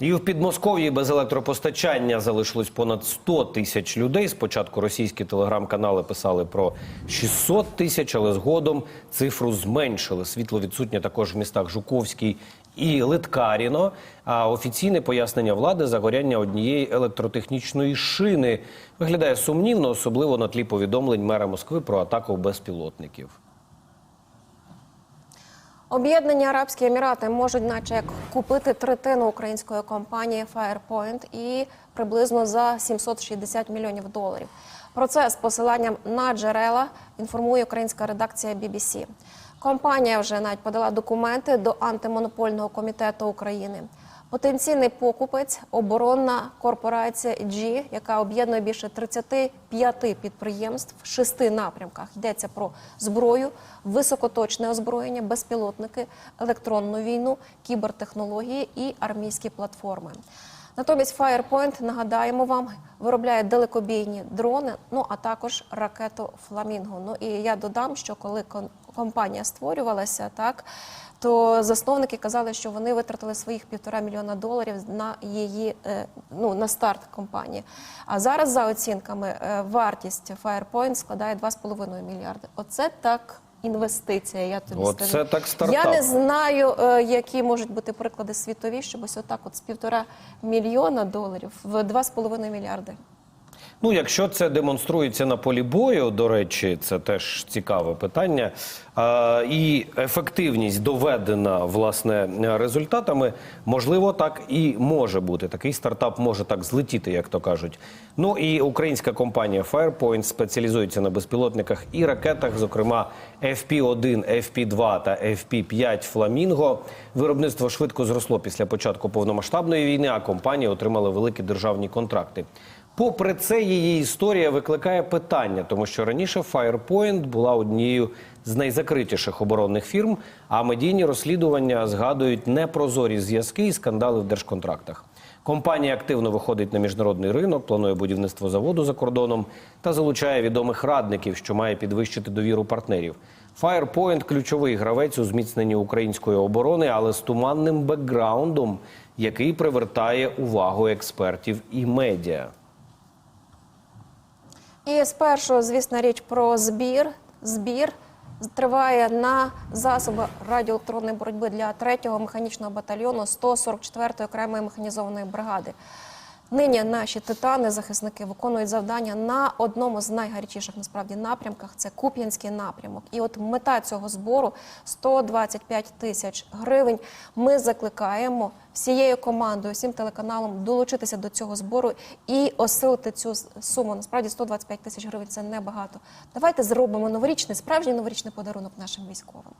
І в Підмосков'ї без електропостачання залишилось понад 100 тисяч людей. Спочатку російські телеграм-канали писали про 600 тисяч, але згодом цифру зменшили. Світло відсутнє також в містах Жуковський і Литкаріно. А офіційне пояснення влади загоряння однієї електротехнічної шини виглядає сумнівно, особливо на тлі повідомлень мера Москви про атаку безпілотників. Об'єднані Арабські Емірати можуть, наче як купити третину української компанії Firepoint і приблизно за 760 мільйонів доларів. Про це з посиланням на джерела інформує українська редакція BBC. Компанія вже навіть подала документи до антимонопольного комітету України. Потенційний покупець оборонна корпорація G, яка об'єднує більше 35 підприємств в шести напрямках. Йдеться про зброю, високоточне озброєння, безпілотники, електронну війну, кібертехнології і армійські платформи. Натомість Firepoint, нагадаємо вам, виробляє далекобійні дрони, ну а також ракету Фламінго. Ну і я додам, що коли компанія створювалася, так то засновники казали, що вони витратили своїх півтора мільйона доларів на її е, ну на старт компанії. А зараз, за оцінками, е, вартість Firepoint складає 2,5 мільярди. Оце так. Інвестиція, я тобі Оце скажу. так стартап. Я не знаю, е, які можуть бути приклади світові, щоб ось отак, от з півтора мільйона доларів в 2,5 мільярди. Ну, якщо це демонструється на полі бою, до речі, це теж цікаве питання. А, і ефективність доведена власне результатами, можливо, так і може бути. Такий стартап може так злетіти, як то кажуть. Ну і українська компанія Firepoint спеціалізується на безпілотниках і ракетах, зокрема FP-1, FP-2 та FP-5 Фламінго. Виробництво швидко зросло після початку повномасштабної війни, а компанія отримала великі державні контракти. Попри це, її історія викликає питання, тому що раніше Firepoint була однією з найзакритіших оборонних фірм, а медійні розслідування згадують непрозорі зв'язки і скандали в держконтрактах. Компанія активно виходить на міжнародний ринок, планує будівництво заводу за кордоном та залучає відомих радників, що має підвищити довіру партнерів. Firepoint – ключовий гравець у зміцненні української оборони, але з туманним бекграундом, який привертає увагу експертів і медіа. І спершу, звісна річ про збір. Збір триває на засоби радіоелектронної боротьби для 3-го механічного батальйону 144-ї окремої механізованої бригади. Нині наші титани, захисники, виконують завдання на одному з найгарячіших насправді напрямках. Це Куп'янський напрямок. І от мета цього збору 125 тисяч гривень. Ми закликаємо всією командою, всім телеканалом долучитися до цього збору і осилити цю суму. Насправді 125 тисяч гривень це небагато. Давайте зробимо новорічний, справжній новорічний подарунок нашим військовим.